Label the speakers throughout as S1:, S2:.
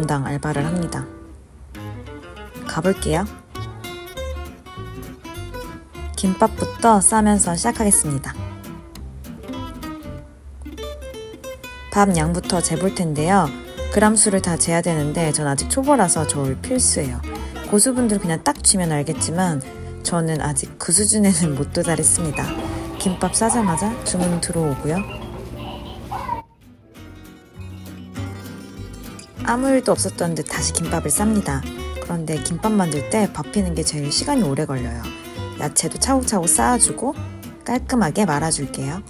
S1: 담당 알바를 합니다. 가볼게요. 김밥부터 싸면서 시작하겠습니다. 밥 양부터 재볼 텐데요. 그람 수를 다 재야 되는데 전 아직 초보라서 저울 필수예요. 고수분들 그냥 딱 쥐면 알겠지만 저는 아직 그 수준에는 못 도달했습니다. 김밥 싸자마자 주문 들어오고요. 아무 일도 없었던 듯 다시 김밥을 쌉니다. 그런데 김밥 만들 때밥 피는 게 제일 시간이 오래 걸려요. 야채도 차곡차곡 쌓아주고 깔끔하게 말아줄게요.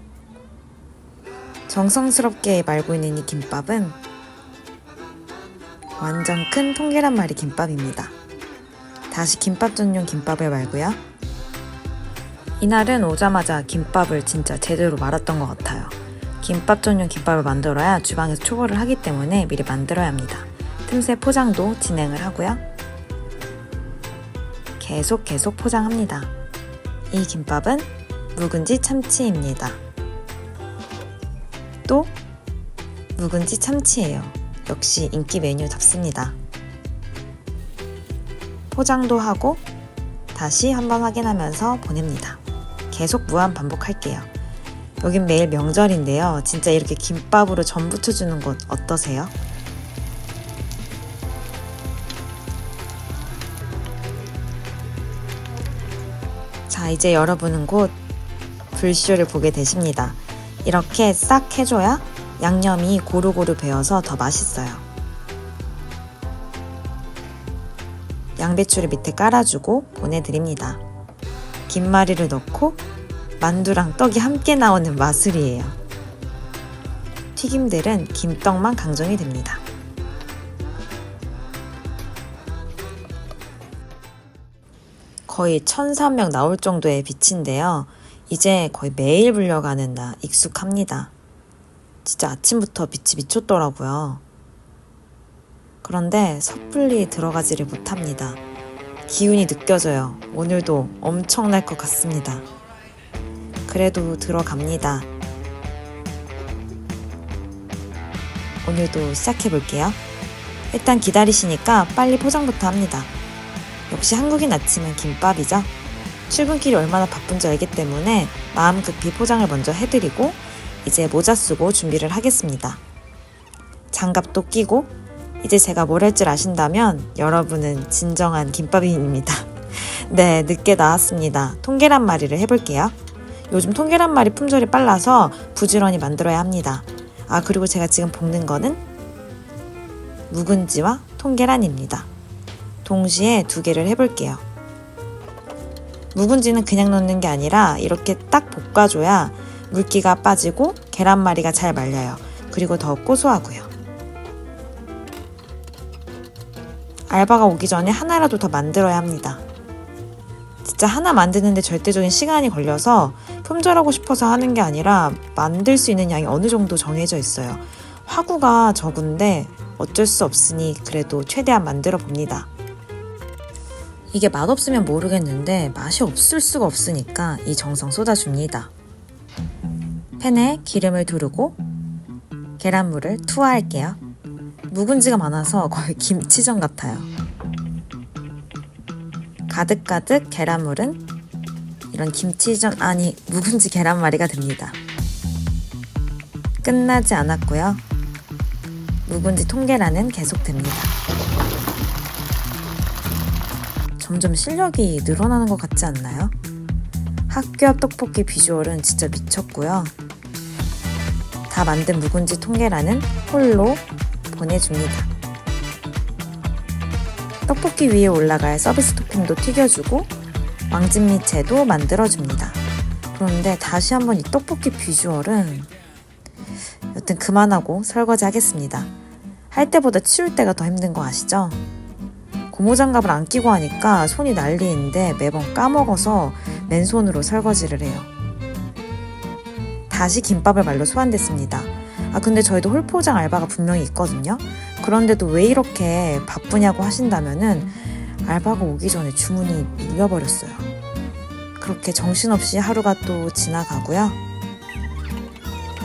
S1: 정성스럽게 말고 있는 이 김밥은 완전 큰 통계란 말이 김밥입니다. 다시 김밥 전용 김밥을 말고요. 이날은 오자마자 김밥을 진짜 제대로 말았던 것 같아요. 김밥 전용 김밥을 만들어야 주방에서 초벌을 하기 때문에 미리 만들어야 합니다. 틈새 포장도 진행을 하고요. 계속 계속 포장합니다. 이 김밥은 묵은지 참치입니다. 또 묵은지 참치예요. 역시 인기 메뉴 답습니다. 포장도 하고 다시 한번 확인하면서 보냅니다. 계속 무한 반복할게요. 여긴 매일 명절인데요. 진짜 이렇게 김밥으로 전 부쳐주는 곳 어떠세요? 자, 이제 여러분은 곧 불쇼를 보게 되십니다. 이렇게 싹 해줘야 양념이 고루고루 배어서 더 맛있어요. 양배추를 밑에 깔아주고 보내드립니다. 김말이를 넣고 만두랑 떡이 함께 나오는 마술이에요. 튀김들은 김떡만 강정이 됩니다. 거의 1,300 나올 정도의 빛인데요. 이제 거의 매일 불려가는 나 익숙합니다. 진짜 아침부터 빛이 미쳤더라고요. 그런데 섣불리 들어가지를 못합니다. 기운이 느껴져요. 오늘도 엄청날 것 같습니다. 그래도 들어갑니다. 오늘도 시작해 볼게요. 일단 기다리시니까 빨리 포장부터 합니다. 역시 한국인 아침은 김밥이죠. 출근길이 얼마나 바쁜지 알기 때문에 마음 급히 포장을 먼저 해드리고 이제 모자 쓰고 준비를 하겠습니다. 장갑도 끼고 이제 제가 뭘 할 줄 아신다면 여러분은 진정한 김밥인입니다. 네, 늦게 나왔습니다. 통계란 말이를 해볼게요. 요즘 통계란 말이 품절이 빨라서 부지런히 만들어야 합니다. 아, 그리고 제가 지금 볶는 거는 묵은지와 통계란입니다. 동시에 두 개를 해볼게요. 묵은지는 그냥 넣는 게 아니라 이렇게 딱 볶아줘야 물기가 빠지고 계란말이가 잘 말려요. 그리고 더 고소하고요. 알바가 오기 전에 하나라도 더 만들어야 합니다. 진짜 하나 만드는데 절대적인 시간이 걸려서 품절하고 싶어서 하는 게 아니라 만들 수 있는 양이 어느 정도 정해져 있어요. 화구가 적은데 어쩔 수 없으니 그래도 최대한 만들어 봅니다. 이게 맛없으면 모르겠는데 맛이 없을 수가 없으니까 이 정성 쏟아줍니다. 팬에 기름을 두르고 계란물을 투하할게요. 묵은지가 많아서 거의 김치전 같아요. 가득가득 계란물은 이런 김치전 아니 묵은지 계란말이가 됩니다. 끝나지 않았고요. 묵은지 통계란은 계속됩니다. 점점 실력이 늘어나는 것 같지 않나요? 학교 앞 떡볶이 비주얼은 진짜 미쳤고요. 다 만든 묵은지 통계란은 홀로 보내줍니다. 떡볶이 위에 올라갈 서비스 토핑도 튀겨주고 왕진미채도 만들어줍니다. 그런데 다시 한번 이 떡볶이 비주얼은 여튼 그만하고 설거지 하겠습니다. 할 때보다 치울 때가 더 힘든 거 아시죠? 고무장갑을 안 끼고 하니까 손이 난리인데 매번 까먹어서 맨손으로 설거지를 해요. 다시 김밥을 말로 소환됐습니다. 아, 근데 저희도 홀포장 알바가 분명히 있거든요. 그런데도 왜 이렇게 바쁘냐고 하신다면은 알바가 오기 전에 주문이 밀려버렸어요. 그렇게 정신없이 하루가 또 지나가고요.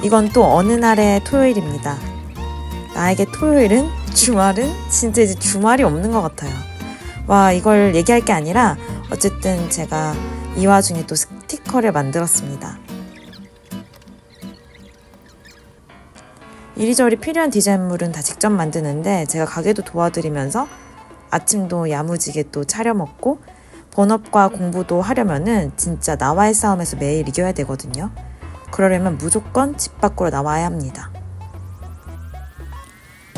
S1: 이건 또 어느 날의 토요일입니다. 나에게 토요일은 주말은 진짜 이제 주말이 없는 것 같아요. 와, 이걸 얘기할 게 아니라 어쨌든 제가 이 와중에 또 스티커를 만들었습니다. 이리저리 필요한 디자인물은 다 직접 만드는데 제가 가게도 도와드리면서 아침도 야무지게 또 차려 먹고 본업과 공부도 하려면은 진짜 나와의 싸움에서 매일 이겨야 되거든요. 그러려면 무조건 집 밖으로 나와야 합니다.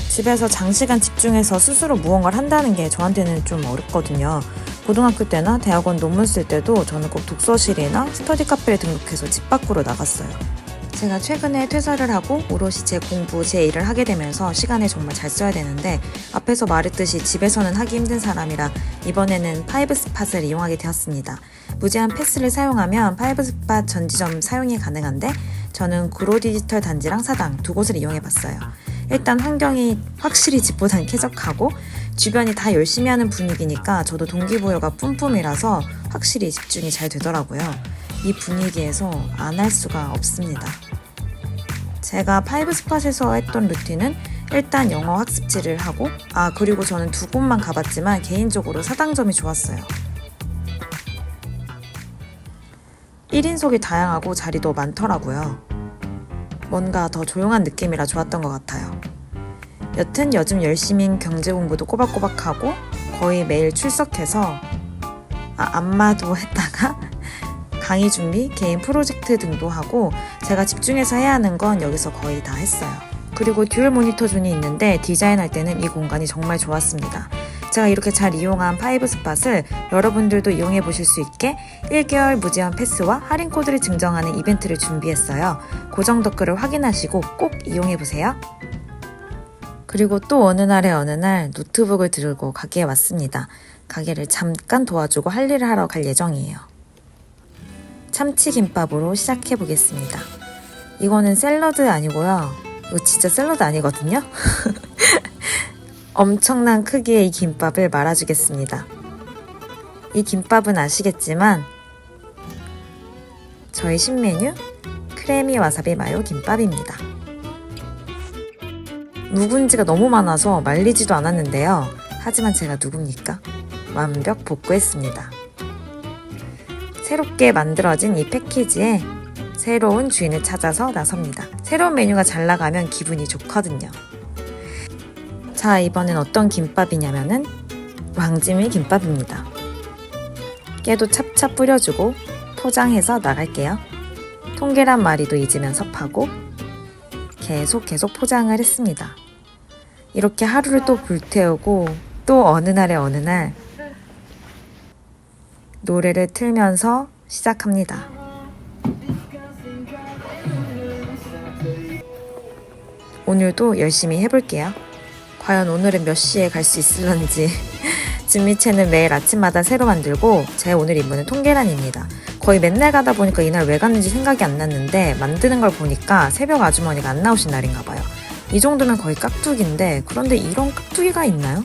S1: 집에서 장시간 집중해서 스스로 무언가를 한다는 게 저한테는 좀 어렵거든요. 고등학교 때나 대학원 논문 쓸 때도 저는 꼭 독서실이나 스터디 카페를 등록해서 집 밖으로 나갔어요. 제가 최근에 퇴사를 하고 오롯이 제 공부, 제 일을 하게 되면서 시간을 정말 잘 써야 되는데 앞에서 말했듯이 집에서는 하기 힘든 사람이라 이번에는 파이브 스팟을 이용하게 되었습니다. 무제한 패스를 사용하면 파이브 스팟 전지점 사용이 가능한데 저는 구로 디지털 단지랑 사당 두 곳을 이용해 봤어요. 일단 환경이 확실히 집보단 쾌적하고 주변이 다 열심히 하는 분위기니까 저도 동기부여가 뿜뿜이라서 확실히 집중이 잘 되더라고요. 이 분위기에서 안 할 수가 없습니다. 제가 파이브 스팟에서 했던 루틴은 일단 영어 학습지를 하고 아 그리고 저는 두 곳만 가봤지만 개인적으로 사당점이 좋았어요. 1인석이 다양하고 자리도 많더라고요. 뭔가 더 조용한 느낌이라 좋았던 것 같아요. 여튼 요즘 열심히 경제 공부도 꼬박꼬박 하고 거의 매일 출석해서 아, 안마도 했다가 강의 준비, 개인 프로젝트 등도 하고 제가 집중해서 해야 하는 건 여기서 거의 다 했어요. 그리고 듀얼 모니터 존이 있는데 디자인할 때는 이 공간이 정말 좋았습니다. 제가 이렇게 잘 이용한 파이브 스팟을 여러분들도 이용해 보실 수 있게 1개월 무제한 패스와 할인 코드를 증정하는 이벤트를 준비했어요. 고정 댓글을 확인하시고 꼭 이용해 보세요. 그리고 또 어느 날에 어느 날 노트북을 들고 가게에 왔습니다. 가게를 잠깐 도와주고 할 일을 하러 갈 예정이에요. 참치김밥으로 시작해 보겠습니다. 이거는 샐러드 아니고요. 이거 진짜 샐러드 아니거든요. 엄청난 크기의 이 김밥을 말아주겠습니다. 이 김밥은 아시겠지만 저희 신메뉴 크레미 와사비 마요 김밥입니다. 묵은지가 너무 많아서 말리지도 않았는데요. 하지만 제가 누굽니까? 완벽 복구했습니다. 새롭게 만들어진 이 패키지에 새로운 주인을 찾아서 나섭니다. 새로운 메뉴가 잘 나가면 기분이 좋거든요. 자, 이번엔 어떤 김밥이냐면은 왕지밀 김밥입니다. 깨도 찹찹 뿌려주고 포장해서 나갈게요. 통계란 마리도 잊으면 섭하고 계속 계속 포장을 했습니다. 이렇게 하루를 또 불태우고 또 어느 날에 어느 날 노래를 틀면서 시작합니다. 오늘도 열심히 해볼게요. 과연 오늘은 몇 시에 갈 수 있을런지. 진미채는 매일 아침마다 새로 만들고 제 오늘 임무는 통계란입니다. 거의 맨날 가다 보니까 이날 왜 갔는지 생각이 안 났는데 만드는 걸 보니까 새벽 아주머니가 안 나오신 날인가 봐요. 이 정도면 거의 깍두기인데 그런데 이런 깍두기가 있나요?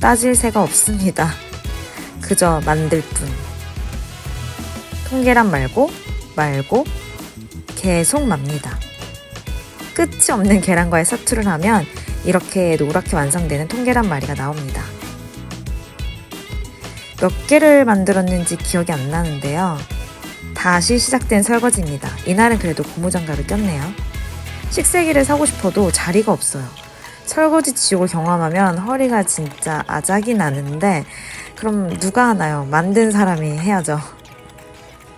S1: 따질 새가 없습니다. 그저 만들 뿐. 통계란 말고 말고 계속 맙니다. 끝이 없는 계란과의 사투를 하면 이렇게 노랗게 완성되는 통계란 말이가 나옵니다. 몇 개를 만들었는지 기억이 안 나는데요. 다시 시작된 설거지입니다. 이날은 그래도 고무장갑을 꼈네요. 식세기를 사고 싶어도 자리가 없어요. 설거지 지옥을 경험하면 허리가 진짜 아작이 나는데 그럼 누가 하나요? 만든 사람이 해야죠.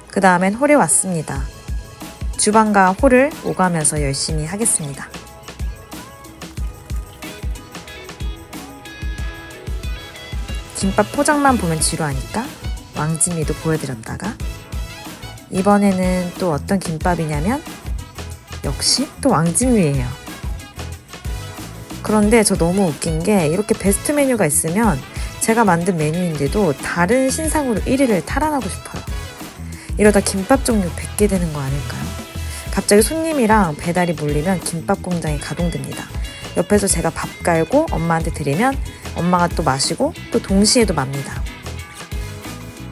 S1: 그 다음엔 홀에 왔습니다. 주방과 홀을 오가면서 열심히 하겠습니다. 김밥 포장만 보면 지루하니까 왕진미도 보여드렸다가 이번에는 또 어떤 김밥이냐면 역시 또 왕진미예요. 그런데 저 너무 웃긴 게 이렇게 베스트 메뉴가 있으면 제가 만든 메뉴인데도 다른 신상으로 1위를 탈환하고 싶어요. 이러다 김밥 종류 100개 되는 거 아닐까요? 갑자기 손님이랑 배달이 몰리면 김밥 공장이 가동됩니다. 옆에서 제가 밥 깔고 엄마한테 드리면 엄마가 또 마시고 또 동시에도 맙니다.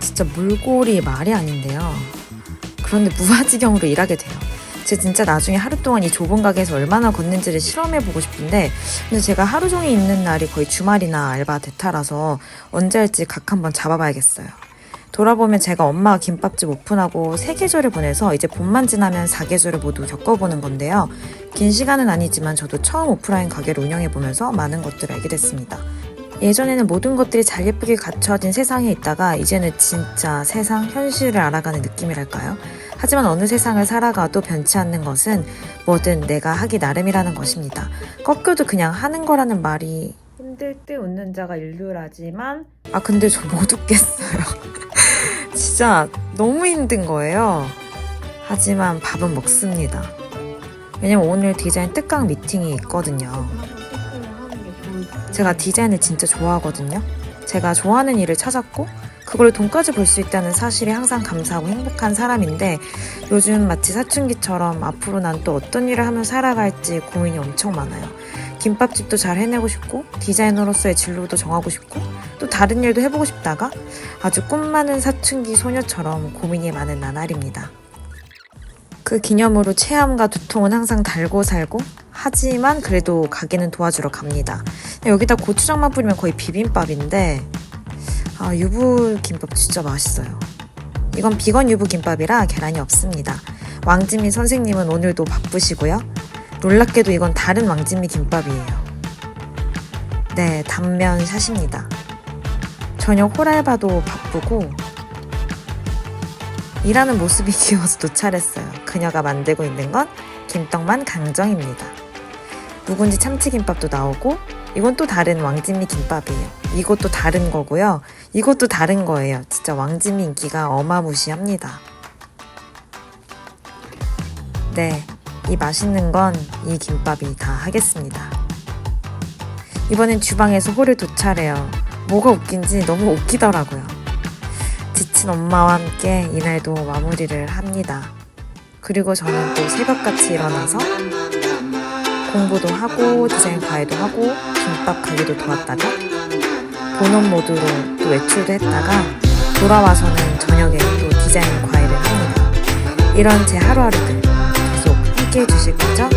S1: 진짜 물골이 말이 아닌데요. 그런데 무아지경으로 일하게 돼요. 제 진짜 나중에 하루 동안 이 좁은 가게에서 얼마나 걷는지를 실험해 보고 싶은데 근데 제가 하루 종일 있는 날이 거의 주말이나 알바 대타라서 언제 할지 각 한번 잡아봐야겠어요. 돌아보면 제가 엄마가 김밥집 오픈하고 세 계절을 보내서 이제 봄만 지나면 사계절을 모두 겪어보는 건데요. 긴 시간은 아니지만 저도 처음 오프라인 가게를 운영해보면서 많은 것들을 알게 됐습니다. 예전에는 모든 것들이 잘 예쁘게 갖춰진 세상에 있다가 이제는 진짜 세상 현실을 알아가는 느낌이랄까요? 하지만 어느 세상을 살아가도 변치 않는 것은 뭐든 내가 하기 나름이라는 것입니다. 꺾여도 그냥 하는 거라는 말이 힘들 때 웃는 자가 인류라지만 아 근데 저 못 웃겠어요. 진짜 너무 힘든 거예요. 하지만 밥은 먹습니다. 왜냐면 오늘 디자인 뜻강 미팅이 있거든요. 제가 디자인을 진짜 좋아하거든요. 제가 좋아하는 일을 찾았고 그걸 돈까지 벌 수 있다는 사실에 항상 감사하고 행복한 사람인데 요즘 마치 사춘기처럼 앞으로 난 또 어떤 일을 하며 살아갈지 고민이 엄청 많아요. 김밥집도 잘 해내고 싶고 디자이너로서의 진로도 정하고 싶고 또 다른 일도 해보고 싶다가 아주 꿈 많은 사춘기 소녀처럼 고민이 많은 나날입니다. 그 기념으로 체함과 두통은 항상 달고 살고 하지만 그래도 가게는 도와주러 갑니다. 여기다 고추장만 뿌리면 거의 비빔밥인데 아 유부 김밥 진짜 맛있어요. 이건 비건 유부 김밥이라 계란이 없습니다. 왕진미 선생님은 오늘도 바쁘시고요. 놀랍게도 이건 다른 왕진미 김밥이에요. 네, 단면 샷입니다. 저녁 호랄바도 바쁘고 일하는 모습이 귀여워서 도찰했어요. 그녀가 만들고 있는 건 김떡만 강정입니다. 묵은지 참치김밥도 나오고 이건 또 다른 왕진미 김밥이에요. 이것도 다른 거고요. 이것도 다른 거예요. 진짜 왕진미 인기가 어마무시합니다. 네, 이 맛있는 건 이 김밥이 다 하겠습니다. 이번엔 주방에서 홀을 도찰해요. 뭐가 웃긴지 너무 웃기더라고요. 지친 엄마와 함께 이날도 마무리를 합니다. 그리고 저는 또 새벽같이 일어나서 공부도 하고 디자인 과외도 하고 김밥 가게도 도왔다가 본업 모드로 또 외출도 했다가 돌아와서는 저녁에 또 디자인 과외를 합니다. 이런 제 하루하루들 계속 함께 해주실 거죠?